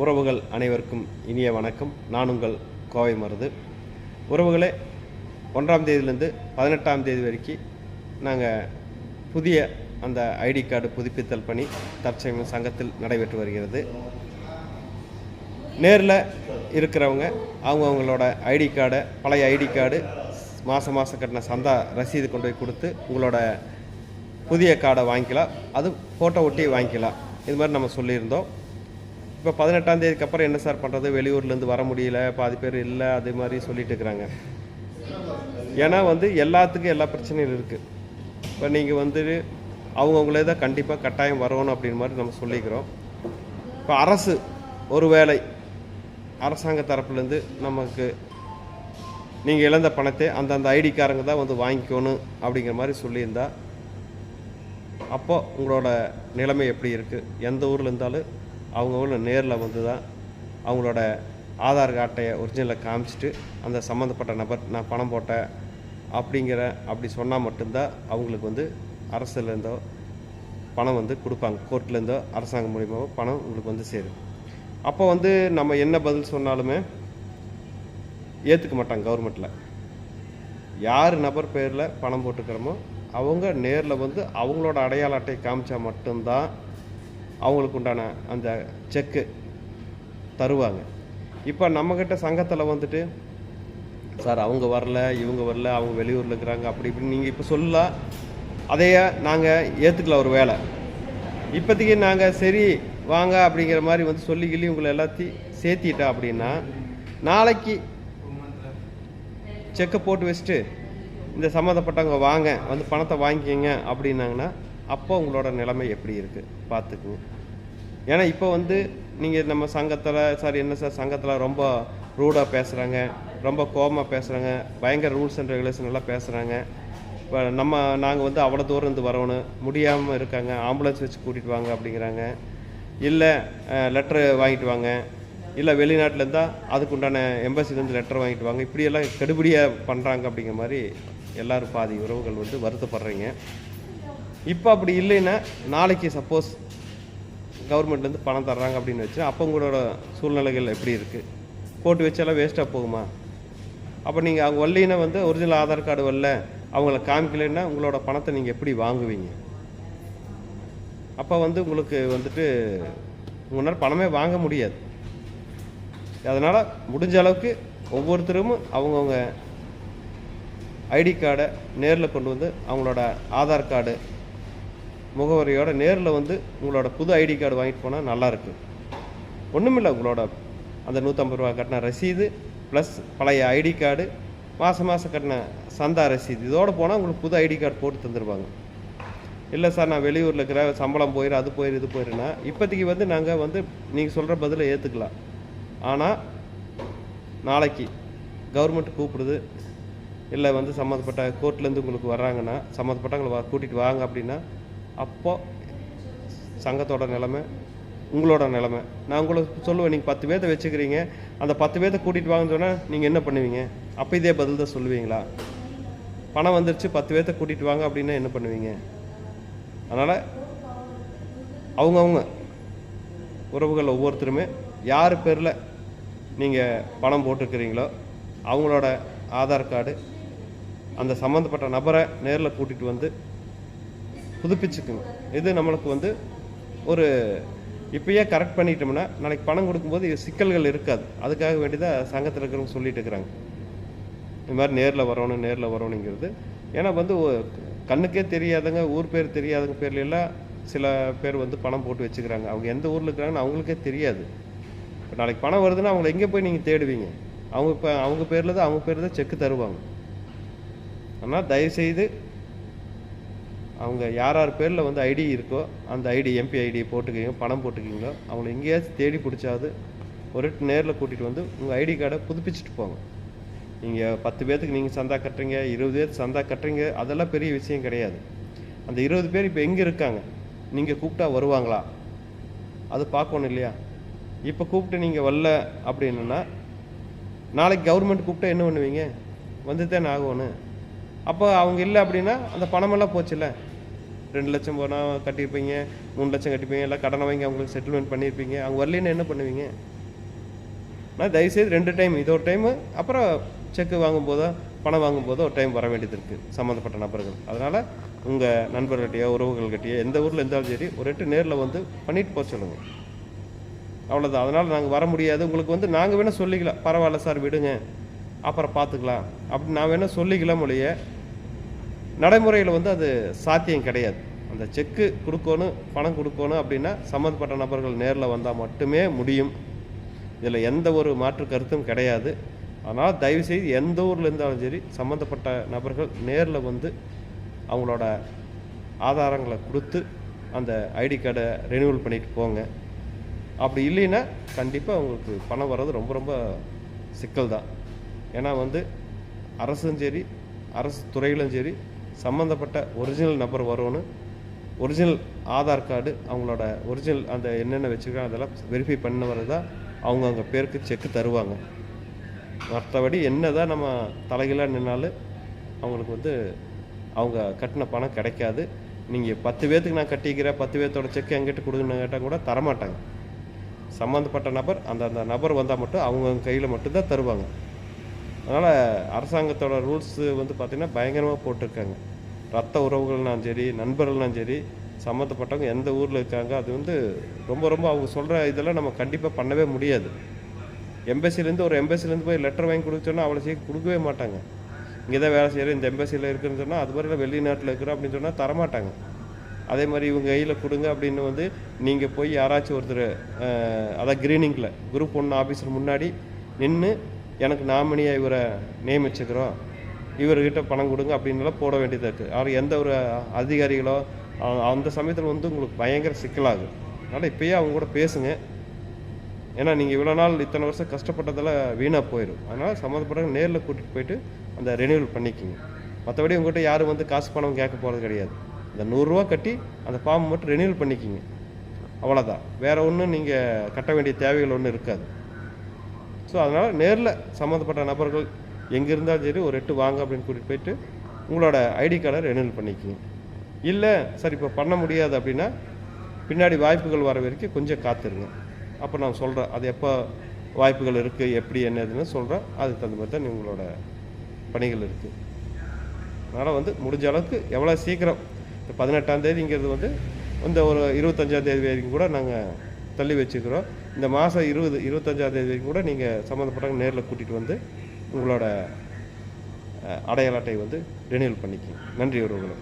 உறவுகள் அனைவருக்கும் இனிய வணக்கம். நான் உங்கள் கோவை மருது. உறவுகளே ஒன்றாம் தேதியிலேருந்து பதினெட்டாம் தேதி வரைக்கும் நாங்கள் புதிய அந்த ஐடி கார்டு புதுப்பித்தல் பணி தற்சமயம் சங்கத்தில் நடைபெற்று வருகிறது. நேரில் இருக்கிறவங்க அவங்கவுங்களோட ஐடி கார்டை பழைய ஐடி கார்டு மாதம் மாதம் கட்டின சந்தா ரசீது கொண்டு போய் கொடுத்து உங்களோட புதிய கார்டை வாங்கிக்கலாம். அது ஃபோட்டோ ஒட்டி வாங்கிக்கலாம். இது மாதிரி நம்ம சொல்லியிருந்தோம். இப்போ பதினெட்டாம் தேதிக்கு அப்புறம் என்ன சார் பண்ணுறது வெளியூர்லேருந்து வர முடியல பாதி பேர் இல்லை அது மாதிரி சொல்லிட்டு இருக்கிறாங்க. ஏன்னா வந்து எல்லாத்துக்கும் எல்லா பிரச்சனையும் இருக்குது இப்போ நீங்கள் வந்து அவங்கவுங்களே தான் கண்டிப்பாக கட்டாயம் வரணும் அப்படின்னு மாதிரி நம்ம சொல்லிக்கிறோம். இப்போ அரசு ஒரு வேலை அரசாங்க தரப்புலேருந்து நமக்கு நீங்கள் இழந்த பணத்தை அந்தந்த ஐடிக்காரங்க தான் வந்து வாங்கிக்கணும் அப்படிங்கிற மாதிரி சொல்லியிருந்தா அப்போ உங்களோட நிலைமை எப்படி இருக்குது எந்த ஊரில் இருந்தாலும் அவங்கவுங்களும் நேரில் வந்து தான் அவங்களோட ஆதார் அட்டையை ஒரிஜினலை காமிச்சிட்டு அந்த சம்மந்தப்பட்ட நபர் நான் பணம் போட்டேன் அப்படிங்கிற அப்படி சொன்னால் மட்டும்தான் அவங்களுக்கு வந்து அரசுலேருந்தோ பணம் வந்து கொடுப்பாங்க. கோர்ட்லேருந்தோ அரசாங்கம் மூலியமாவோ பணம் உங்களுக்கு வந்து சேரும். அப்போ வந்து நம்ம என்ன பதில் சொன்னாலுமே ஏற்றுக்க மாட்டாங்க கவர்மெண்ட்டில் யார் நபர் பேரில் பணம் போட்டுக்கிறோமோ அவங்க நேரில் வந்து அவங்களோட அடையாள அட்டையை காமிச்சா மட்டும்தான் அவங்களுக்கு உண்டான அந்த செக்கு தருவாங்க. இப்போ நம்மக்கிட்ட சங்கத்தில் வந்துட்டு சார் அவங்க வரல இவங்க வரல அவங்க வெளியூரில் இருக்கிறாங்க அப்படி இப்படின்னு நீங்கள் இப்போ சொல்லலாம் அதையே நாங்கள் ஏற்றுக்கல ஒரு வேலை இப்போதைக்கு நாங்கள் சரி வாங்க அப்படிங்கிற மாதிரி வந்து சொல்லி கிள்ளி உங்களை எல்லாத்தையும் சேர்த்திட்டா அப்படின்னா நாளைக்கு செக்கை போட்டு வச்சுட்டு இந்த சம்மந்தப்பட்டவங்க வாங்க வந்து பணத்தை வாங்கிக்கங்க அப்படின்னாங்கன்னா அப்போ உங்களோட நிலைமை எப்படி இருக்குது பார்த்துக்குங்க ஏன்னா இப்போ வந்து நீங்கள் நம்ம சங்கத்தில் சார் என்ன சார் சங்கத்தில் ரொம்ப ரூடாக பேசுகிறாங்க ரொம்ப கோபமாக பேசுகிறாங்க பயங்கர ரூல்ஸ் அண்ட் ரெகுலேஷன் எல்லாம் பேசுகிறாங்க இப்போ நம்ம நாங்கள் வந்து அவ்வளோ தூரம் இருந்து வரணும் முடியாமல் இருக்காங்க ஆம்புலன்ஸ் வச்சு கூட்டிகிட்டு வாங்க அப்படிங்கிறாங்க. இல்லை லெட்ரு வாங்கிட்டு வாங்க. இல்லை வெளிநாட்டில் இருந்தால் அதுக்குண்டான எம்பசிலேருந்து லெட்டர் வாங்கிட்டு வாங்க. இப்படியெல்லாம் கெடுபடியாக பண்ணுறாங்க அப்படிங்கிற மாதிரி எல்லாரும் பாதி உறவுகள் வந்து வருத்தப்படுறீங்க. இப்போ அப்படி இல்லைன்னா நாளைக்கு சப்போஸ் கவர்மெண்ட்லேருந்து பணம் தர்றாங்க அப்படின்னு வச்சு அப்போ உங்களோட சூழ்நிலைகள் எப்படி இருக்குது போட்டு வச்சாலும் வேஸ்ட்டாக போகுமா? அப்போ நீங்கள் அவங்க வரலைன்னா வந்து ஒரிஜினல் ஆதார் கார்டு வரல அவங்கள காமிக்கலைன்னா உங்களோட பணத்தை நீங்கள் எப்படி வாங்குவீங்க? அப்போ வந்து உங்களுக்கு வந்துட்டு உங்களால் பணமே வாங்க முடியாது. அதனால் முடிஞ்ச அளவுக்கு ஒவ்வொருத்தரும் அவங்கவுங்க ஐடி கார்டை நேரில் கொண்டு வந்து அவங்களோட ஆதார் கார்டு முகவரியோட நேரில் வந்து உங்களோட புது ஐடி கார்டு வாங்கிட்டு போனால் நல்லாயிருக்கு ஒன்றுமில்லை உங்களோட அந்த நூற்றம்பது ரூபா கட்டின ரசீது ப்ளஸ் பழைய ஐடி கார்டு மாதம் மாதம் கட்டின சந்தா ரசீது. இதோடு போனால் உங்களுக்கு புது ஐடி கார்டு போட்டு தந்துடுவாங்க இல்லை சார் நான் வெளியூரில் இருக்கிற சம்பளம் போயிடும் அது போயிடும் இது போயிருன்னா இப்போதைக்கு வந்து நாங்கள் வந்து நீங்கள் சொல்கிற பதிலை ஏற்றுக்கலாம் ஆனால் நாளைக்கு கவர்மெண்ட் கூப்பிடுது இல்லை வந்து சம்மந்தப்பட்ட கோர்ட்லேருந்து உங்களுக்கு வர்றாங்கன்னா சம்மந்தப்பட்டவங்களை வா கூட்டிகிட்டு வாங்க அப்படின்னா அப்போ சங்கத்தோட நிலமை உங்களோட நிலமை. நான் உங்களுக்கு சொல்லுவேன் நீங்கள் பத்து பேர்த்த வச்சுக்கிறீங்க. அந்த பத்து பேர்த்த கூட்டிகிட்டு வாங்கன்னு சொன்னால் நீங்கள் என்ன பண்ணுவீங்க? அப்போ இதே பதில் தான் சொல்லுவீங்களா? பணம் வந்துருச்சு பத்து பேர்த்த கூட்டிகிட்டு வாங்க அப்படின்னா என்ன பண்ணுவீங்க? அதனால் அவங்கவுங்க உறவுகள் ஒவ்வொருத்தருமே யார் பேரில் நீங்கள் பணம் போட்டிருக்கிறீங்களோ அவங்களோட ஆதார் கார்டு அந்த சம்மந்தப்பட்ட நபரை நேரில் கூட்டிகிட்டு வந்து புதுப்பிச்சுக்குங்க இது நம்மளுக்கு வந்து ஒரு இப்பயே கரெக்ட் பண்ணிட்டோம்னா நாளைக்கு பணம் கொடுக்கும்போது சிக்கல்கள் இருக்காது. அதுக்காக வேண்டிதான் சங்கத்தில் இருக்கிறவங்க சொல்லிட்டு இருக்கிறாங்க. இந்த மாதிரி நேரில் வரணும் நேரில் வரணுங்கிறது ஏன்னா வந்து கண்ணுக்கே தெரியாதவங்க ஊர் பேர் தெரியாதவங்க பேர்லாம் சில பேர் வந்து பணம் போட்டு வச்சுக்கிறாங்க. அவங்க எந்த ஊரில் இருக்கிறாங்கன்னு அவங்களுக்கே தெரியாது. இப்போ நாளைக்கு பணம் வருதுன்னா அவங்கள எங்கே போய் நீங்கள் தேடுவீங்க? அவங்க இப்போ அவங்க பேரில் தான் அவங்க பேர் தான் செக்கு தருவாங்க. ஆனால் தயவுசெய்து அவங்க யார் யார் பேரில் வந்து ஐடி இருக்கோ அந்த ஐடி எம்பி ஐடி போட்டுக்கிங்க பணம் போட்டுக்கிங்களோ அவங்கள எங்கேயாச்சும் தேடி பிடிச்சாது ஒரு நேரில் கூட்டிகிட்டு வந்து உங்கள் ஐடி கார்டை புதுப்பிச்சுட்டு போங்க. நீங்கள் பத்து பேர்த்துக்கு நீங்கள் சந்தா கட்டுறீங்க இருபது பேர் சந்தா கட்டுறீங்க அதெல்லாம் பெரிய விஷயம் கிடையாது. அந்த இருபது பேர் இப்போ எங்கே இருக்காங்க? நீங்கள் கூப்பிட்டா வருவாங்களா? அது பார்க்கணும் இல்லையா? இப்போ கூப்பிட்டு நீங்கள் வரல அப்படின்னா நாளைக்கு கவர்மெண்ட் கூப்பிட்டா என்ன பண்ணுவீங்க? வந்து தானே ஆகணும். அப்போ அவங்க இல்லை அப்படின்னா அந்த பணமெல்லாம் போச்சுல்ல? ரெண்டு லட்சம் போனால் கட்டியிருப்பீங்க மூணு லட்சம் கட்டிப்பீங்க இல்லை கடனை வாங்கி அவங்களுக்கு செட்டில்மெண்ட் பண்ணியிருப்பீங்க அவங்க வரலன்னு என்ன பண்ணுவீங்க? நான் தயவுசெய்து ரெண்டு டைம் இது ஒரு டைமு அப்புறம் செக்கு வாங்கும்போதோ பணம் வாங்கும்போதோ ஒரு டைம் வர வேண்டியது இருக்குது சம்மந்தப்பட்ட நபர்கள். அதனால் உங்கள் நண்பர்கள்கிட்டயோ உறவுகள்கிட்டயோ எந்த ஊரில் இருந்தாலும் சரி ஒரு எட்டு நேரில் வந்து பண்ணிட்டு போக சொல்லுங்கள் அவ்வளோதான் அதனால் நாங்கள் வர முடியாது. உங்களுக்கு வந்து நாங்கள் வேணால் சொல்லிக்கலாம். பரவாயில்ல சார் விடுங்க. அப்புறம் பார்த்துக்கலாம். அப்படி நான் வேணால் சொல்லிக்கலாம் மொழியை. நடைமுறையில் வந்து அது சாத்தியம் கிடையாது. அந்த செக்கு கொடுக்கணும் பணம் கொடுக்கணும் அப்படின்னா சம்மந்தப்பட்ட நபர்கள் நேரில் வந்தால் மட்டுமே முடியும். இதில் எந்த ஒரு மாற்று கருத்தும் கிடையாது. அதனால் தயவுசெய்து எந்த ஊரில் இருந்தாலும் சரி சம்மந்தப்பட்ட நபர்கள் நேரில் வந்து அவங்களோட ஆதாரங்களை கொடுத்து அந்த ஐடி கார்டை ரெனியூவல் பண்ணிட்டு போங்க. அப்படி இல்லைன்னா கண்டிப்பாக அவங்களுக்கு பணம் வர்றது ரொம்ப ரொம்ப சிக்கல் தான் ஏன்னா வந்து அரசும் சரி அரசு துறையிலும் சரி சம்மந்தப்பட்ட ஒரிஜினல் நபர் வரும்னு ஒரிஜினல் ஆதார் கார்டு அவங்களோட ஒரிஜினல் அந்த என்னென்ன வச்சுருக்காங்க அதெல்லாம் வெரிஃபை பண்ண தான் அவங்க பேருக்கு செக்கு தருவாங்க. மற்றபடி என்ன தான் நம்ம தலைகீழாக நின்னாலும் அவங்களுக்கு வந்து அவங்க கட்டின பணம் கிடைக்காது. நீங்கள் பத்து பேர்த்துக்கு நான் கட்டிக்கிறேன் பத்து பேர்த்தோட செக் எங்கிட்ட கொடுங்கன்னு கேட்டால் கூட தரமாட்டாங்க. சம்மந்தப்பட்ட நபர் அந்த அந்த நபர் வந்தால் மட்டும் அவங்க கையில் மட்டும்தான் தருவாங்க. அதனால் அரசாங்கத்தோட ரூல்ஸு வந்து பார்த்திங்கன்னா பயங்கரமாக போட்டிருக்காங்க. ரத்த உறவுகள்னாலும் சரி நண்பர்கள்னாலும் சரி சம்மந்தப்பட்டவங்க எந்த ஊரில் இருக்காங்க அது வந்து ரொம்ப ரொம்ப அவங்க சொல்கிற இதெல்லாம் நம்ம கண்டிப்பாக பண்ணவே முடியாது. எம்பசிலேருந்து ஒரு எம்பசிலேருந்து போய் லெட்டர் வாங்கி கொடுக்க சொன்னால் அவ்வளோ சீக்கிரம் கொடுக்கவே மாட்டாங்க. இங்கே தான் வேலை செய்கிறேன் இந்த எம்பசியில் இருக்குன்னு சொன்னால் அது மாதிரி வெளிநாட்டில் இருக்கிறோம் அப்படின்னு சொன்னால் தரமாட்டாங்க. அதே மாதிரி இவங்க கையில் கொடுங்க அப்படின்னு வந்து நீங்கள் போய் யாராச்சும் ஒருத்தர் அதான் க்ரீனிங்கில் குரூப் ஒன்று ஆஃபீஸர் முன்னாடி நின்று எனக்கு நாமினியாக இவரை நியமிச்சுக்கிறோம். இவர்கிட்ட பணம் கொடுங்க அப்படின்னுலாம் போட வேண்டியதாக இருக்குது அவர் எந்த ஒரு அதிகாரிகளோ அந்த சமயத்தில் வந்து உங்களுக்கு பயங்கர சிக்கலாகும் அதனால் இப்போயே அவங்க கூட பேசுங்க. ஏன்னா நீங்கள் இவ்வளோ நாள் இத்தனை வருஷம் கஷ்டப்பட்டதெல்லாம் வீணாக போயிடும் அதனால் சம்மந்தப்பட்டவங்க நேரில் கூட்டிகிட்டு போயிட்டு அந்த ரெனியூவல் பண்ணிக்கிங்க. மற்றபடி உங்கள்கிட்ட யாரும் வந்து காசு பணம் கேட்க போகிறது கிடையாது. இந்த நூறுரூவா கட்டி அந்த ஃபார்ம் மட்டும் ரெனியூவல் பண்ணிக்கிங்க. அவ்வளோதான் வேறு ஒன்றும் நீங்கள் கட்ட வேண்டிய தேவைகள் ஒன்றும் இருக்காது. ஸோ அதனால் நேரில் சம்மந்தப்பட்ட நபர்கள் எங்கே இருந்தாலும் சரி ஒரு எட்டு வாங்க அப்படின்னு கூட்டிகிட்டு போயிட்டு உங்களோட ஐடி கார்டை ரெனுவல் பண்ணிக்கிங்க இல்லை சார் இப்போ பண்ண முடியாது அப்படின்னா பின்னாடி வாய்ப்புகள் வர வரைக்கும் கொஞ்சம் காத்துருங்க. அப்போ நான் சொல்கிறேன் அது எப்போ வாய்ப்புகள் இருக்குது எப்படி என்னதுன்னு சொல்கிறேன் அதுக்கு தகுந்த மாதிரி தான் உங்களோட பணிகள் இருக்குது அதனால் வந்து முடிஞ்ச அளவுக்கு எவ்வளோ சீக்கிரம் இந்த பதினெட்டாம் தேதிங்கிறது வந்து இந்த ஒரு இருபத்தஞ்சாம் தேதி வரைக்கும் கூட நாங்கள் தள்ளி வச்சுக்கிறோம். இந்த மாதம் இருபது இருபத்தஞ்சாம் தேதி வரைக்கும் கூட நீங்கள் சம்மந்தப்பட்டவங்க நேரில் கூட்டிகிட்டு வந்து உங்களோட அடையாள அட்டை வந்து ரெனியூவல் பண்ணிக்கிங்க. நன்றி உறவுகளை